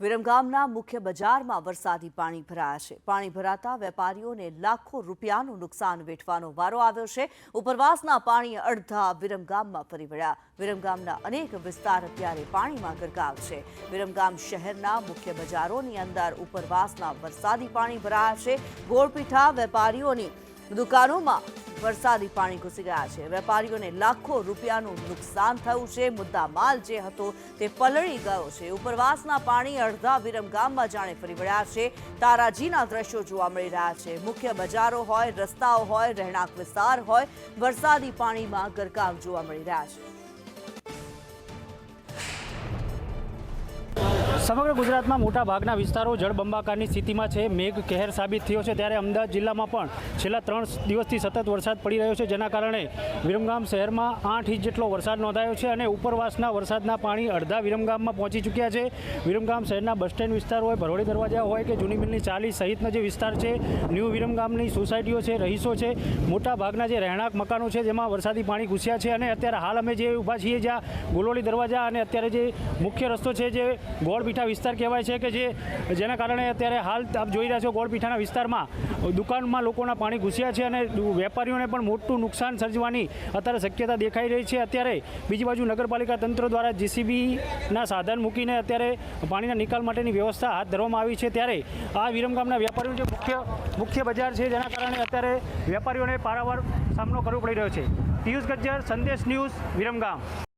વિરમગામના મુખ્ય બજારમાં વરસાદી પાણી ભરાયા છે. પાણી ભરાતા વેપારીઓને લાખો રૂપિયાનું નુકસાન વેઠવાનો વારો આવ્યો છે. ઉપરવાસના પાણી અડધા વિરમગામમાં ફરી વળ્યા. વિરમગામના અનેક વિસ્તાર અત્યારે પાણીમાં ગરકાવ છે. વિરમગામ શહેરના મુખ્ય બજારોની અંદર ઉપરવાસના વરસાદી પાણી ભરાયા છે. ગોળપીઠા વેપારીઓની દુકાનોમાં વરસાદી પાણી ઘૂસી ગયા છે. વેપારીઓને લાખો રૂપિયાનું નુકસાન થયું છે. મુદ્દા માલ જે હતો તે પલળી ગયો છે. ઉપરવાસના પાણી અડધા વિરમગામમાં જાણે ફરી વળ્યા છે. તારાજીના દ્રશ્યો જોવા મળી રહ્યા છે. મુખ્ય બજારો હોય, રસ્તાઓ હોય, રહેણાંક વિસ્તાર હોય, વરસાદી પાણીમાં ગરકાવ જોવા મળી રહ્યા છે. સમગ્ર ગુજરાતમાં મોટા ભાગના વિસ્તારો જળબંબાકારની સ્થિતિમાં છે. મેઘ કહેર સાબિત થયો છે. ત્યારે અમદાવાદ જિલ્લામાં પણ છેલ્લા ત્રણ દિવસથી સતત વરસાદ પડી રહ્યો છે, જેના કારણે વિરમગામ શહેરમાં આઠ ઇંચ જેટલો વરસાદ નોંધાયો છે અને ઉપરવાસના વરસાદના પાણી અડધા વિરમગામમાં પહોંચી ચૂક્યા છે. વિરમગામ શહેરના બસ સ્ટેન્ડ વિસ્તાર હોય, ભરોડી દરવાજા હોય કે જૂની મિલની ચાલી સહિતના જે વિસ્તાર છે, ન્યૂ વિરમગામની સોસાયટીઓ છે, રહીશો છે મોટા ભાગના જે રહેણાંક મકાનો છે, જેમાં વરસાદી પાણી ઘૂસ્યા છે અને અત્યારે હાલ અમે જે ઊભા છીએ જ્યાં ગોલોલી દરવાજા અને અત્યારે જે મુખ્ય રસ્તો છે, જે ગોળપીઠા વિસ્તાર કહેવાય છે કે જે જેના કારણે અત્યારે હાલ આપ જોઈ રહ્યા છો ગોળપીઠાના વિસ્તારમાં દુકાનમાં લોકોના પાણી ઘૂસ્યા છે અને વેપારીઓને પણ મોટું નુકસાન સર્જવાની અત્યારે શક્યતા દેખાઈ રહી છે. અત્યારે બીજી બાજુ નગરપાલિકા તંત્ર દ્વારા જીસીબીના સાધન મૂકીને અત્યારે પાણીના નિકાલ માટેની વ્યવસ્થા હાથ ધરવામાં આવી છે. ત્યારે આ વિરમગામના વેપારીઓ જે મુખ્ય મુખ્ય બજાર છે જેના કારણે અત્યારે વેપારીઓને પારાવાર સામનો કરવો પડી રહ્યો છે. પિયુષ ગજ્જર, સંદેશ ન્યૂઝ વિરમગામ